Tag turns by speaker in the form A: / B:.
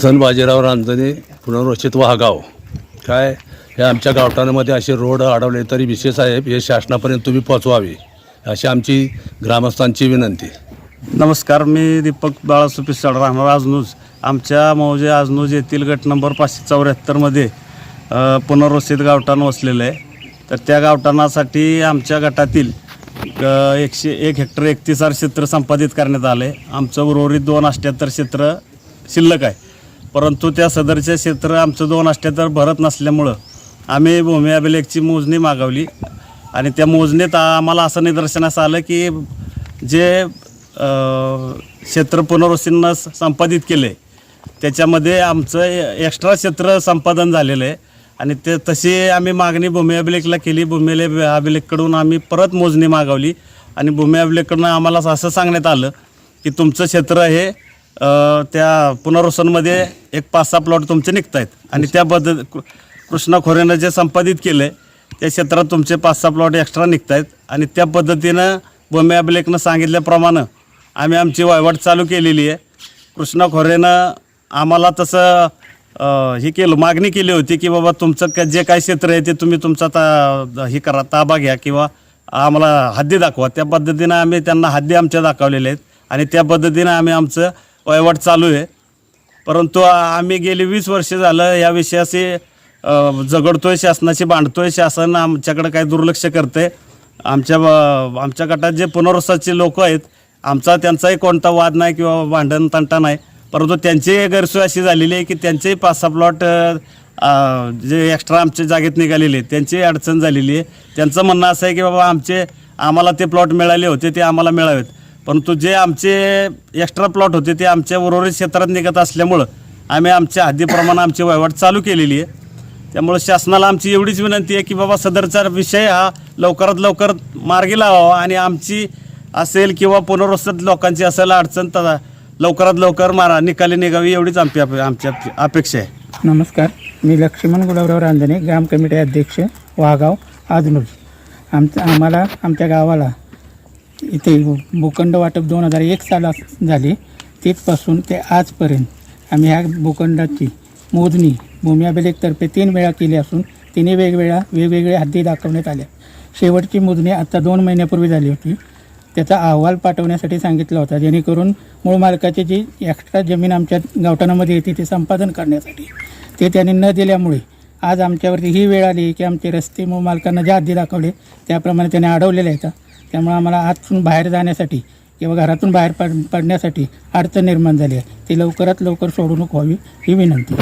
A: सन बाजीराव रांजणे पुनर्वसित वाहगाव. काय? हे आमच्या गावठाणामध्ये असे रोड अडवले तरी विशेष आहे हे शासनापर्यंत तुम्ही पोचवावे अशी आमची ग्रामस्थांची विनंती.
B: नमस्कार मी दीपक बाळासू पिसाळ राहणार आजनूज. आमच्या मौजे आजनूज येथील गट नंबर पाचशे चौऱ्याहत्तरमध्ये पुनर्वसित गावठाण वसलेलं आहे. तर त्या गावठाणासाठी आमच्या गटातील एकशे एक हेक्टर एकतीस आर क्षेत्र संपादित करण्यात आलं आहे आमचं उर्वरित दोन अठ्ठ्याहत्तर क्षेत्र शिल्लक आहे. परंतु त्या सदरचे क्षेत्र आमचं दोन तर भरत नसल्यामुळं आम्ही भूमी अभिलेखची मोजणी मागवली. आणि त्या मोजणीत आम्हाला असं निदर्शनास आलं की जे क्षेत्र पुनर्वसीनं संपादित केले त्याच्यामध्ये आमचं एक्स्ट्रा क्षेत्र संपादन झालेलं आहे. आणि ते तशी आम्ही मागणी भूमी अभिलेखला केली. भूमी अभिलेखकडून आम्ही परत मोजणी मागवली. आणि भूमी अभिलेखकडून आम्हाला असं सांगण्यात आलं की तुमचं क्षेत्र हे अ, त्या पुनर्वसनमध्ये एक पाच सहा प्लॉट तुमचे निघत आहेत आणि त्या कृ- कृष्णा खोरेनं जे संपादित केलं आहे त्या क्षेत्रात तुमचे पाच सहा प्लॉट एक्स्ट्रा निघत आहेत आणि त्या पद्धतीनं भूमी अभिलेखनं सांगितल्याप्रमाणे आम्ही आमची वहिवाट चालू केलेली आहे. कृष्णा खोरेनं आम्हाला तसं अ, हे केलं मागणी केली होती की बाबा तुमचं क- जे काय क्षेत्र आहे ते तुम्ही तुमचा ता हे करा ताबा घ्या किंवा आम्हाला हद्दी दाखवा. त्या पद्धतीनं आम्ही त्यांना हद्दी आमच्या दाखवलेल्या आहेत. आणि त्या पद्धतीनं आम्ही आमचं वयवाट चालू आहे. परंतु आम्ही गेली वीस वर्ष झालं या विषयाशी अ, झगडतोय शासनाशी भांडतोय शासन आमच्याकडे काय दुर्लक्ष करते आमच्या आमच्या गटात जे पुनर्वसाचे लोक आहेत आमचा त्यांचाही कोणता वाद नाही किंवा भांडण तंटा नाही. परंतु त्यांची गैरसोय अशी झालेली आहे की त्यांचेही पाच सहा प्लॉट जे एक्स्ट्रा आमच्या जागेत निघालेले आहेत त्यांची अडचण झालेली आहे. त्यांचं म्हणणं असं आहे की बाबा आमचे आम्हाला ते प्लॉट मिळाले होते ते आम्हाला मिळावेत. परंतु जे आमचे एक्स्ट्रा प्लॉट होते ते आमच्या उर्वरित क्षेत्रात निघत असल्यामुळं आम्ही आमच्या हद्दीप्रमाणे आमची वहिवाट चालू केलेली आहे. त्यामुळं शासनाला आमची एवढीच विनंती आहे की बाबा सदरचा विषय हा लवकरात लवकर मार्गी लावावा आणि आमची असेल किंवा पुनर्वसित लोकांची असेल अडचण तर लवकरात लवकर मारा निकाली निघावी एवढीच आमची अपे- आमची अपेक्षा आहे.
C: नमस्कार. मी लक्ष्मण गुलाबराव रांजणे ग्राम कमिटी अध्यक्ष वाघाव आजनूर आमचं आम्हाला आमच्या गावाला इथे भूखंड वाटप दोन हजार एक साला झाले. तिथपासून ते आजपर्यंत आम्ही ह्या भूखंडाची मोजणी भूमी अभिलेखतर्फे तीन वेळा केली असून तिने वेगवेगळ्या वेगवेगळ्या हद्दी दाखवण्यात आल्या. शेवटची मोजणी आता दोन महिन्यापूर्वी झाली होती. त्याचा अहवाल पाठवण्यासाठी सांगितला होता जेणेकरून मूळ मालकाची जी एक्स्ट्रा जमीन आमच्या गावठाणामध्ये येते ते संपादन करण्यासाठी. ते त्यांनी न दिल्यामुळे आज आमच्यावरती ही वेळ आली की आमचे रस्ते मूळ मालकांना ज्या हद्दी दाखवले त्याप्रमाणे त्याने अडवलेले आहेत. त्यामुळं आम्हाला आतून बाहेर जाण्यासाठी किंवा घरातून बाहेर पड पडण्यासाठी अडचण निर्माण झाली आहे. ती लवकरात लवकर सोडवणूक व्हावी ही विनंती.